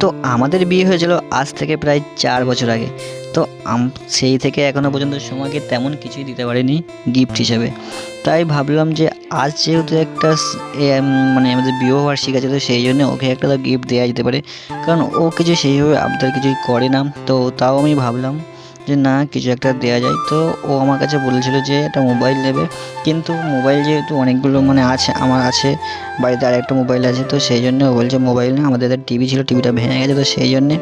তো আমাদের বিয়ে হয়েছিল আজ থেকে প্রায় চার বছর আগে। তো সেই থেকে এখনও পর্যন্ত সময়কে তেমন কিছুই দিতে পারিনি গিফট হিসাবে। তাই ভাবলাম যে আজ যেহেতু একটা মানে আমাদের বিয়ে বার্ষিক আছে তো সেই জন্য ওকে একটা তো গিফট দেওয়া যেতে পারে। কারণ ও কিছু সেইভাবে আবদার কিছুই করে না, তো তাও আমি ভাবলাম যে না, কিছু একটা দেওয়া যায়। তো ও আমার কাছে বলেছিল যে, একটা মোবাইল নেবে। কিন্তু মোবাইল যেহেতু অনেকগুলো মানে আছে, আমার আছে, বাড়িতে আর একটা মোবাইল আছে, তো সেই জন্য ও বলছে মোবাইল না আমাদের টিভি ছিল টিভিটা ভেঙে গেছে, তো সেই জন্যে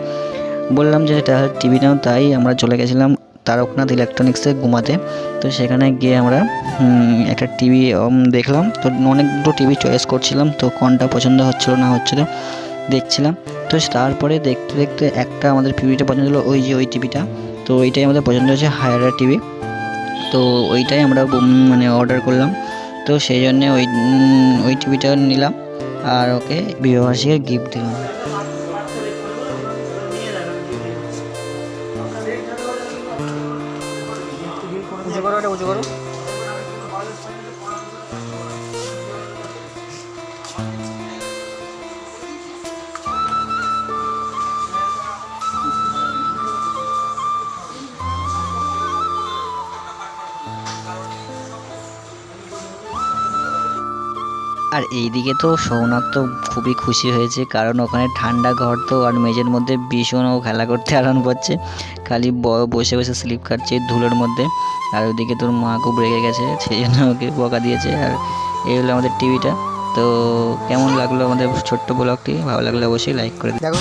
বললাম যে তাহলে টিভি নাও। তাই আমরা চলে গেছিলাম তারকনাথ ইলেকট্রনিক্সে ঘুমাতে। তো সেখানে গিয়ে আমরা একটা টিভি দেখলাম। তো অনেক দুটো টিভি চয়েস করছিলাম, তো কোনটা পছন্দ হচ্ছিল না হচ্ছিল দেখছিলাম। তো তারপরে দেখতে দেখতে একটা আমাদের টিভিটা পছন্দ হলো ওই যে ওই টিভিটা তো ওইটাই আমাদের পছন্দ হয়েছে হায়ার টিভি তো ওইটাই আমরা মানে অর্ডার করলাম। তো সেই জন্যে ওই ওই টিভিটা নিলাম। আর ওকে বিবাহবার্ষিকীর গিফট দিলাম। আর এইদিকে তো সৌনক তো খুবই খুশি হয়েছে, কারণ ওখানে ঠান্ডা ঘর তো আর মেঝের মধ্যে ভীষণ ও খেলা করতে আরাম পাচ্ছে। খালি বসে বসে স্লিপ কাটছে ধুলোর মধ্যে, আর ওইদিকে তোর মা খুব রেগে গেছে সেই জন্য ওকে বকা দিয়েছে, আর এই হলো আমাদের টিভিটা তো কেমন লাগল আমাদের ছোট্ট ব্লগটি ভালো লাগলে অবশ্যই লাইক করে দেখো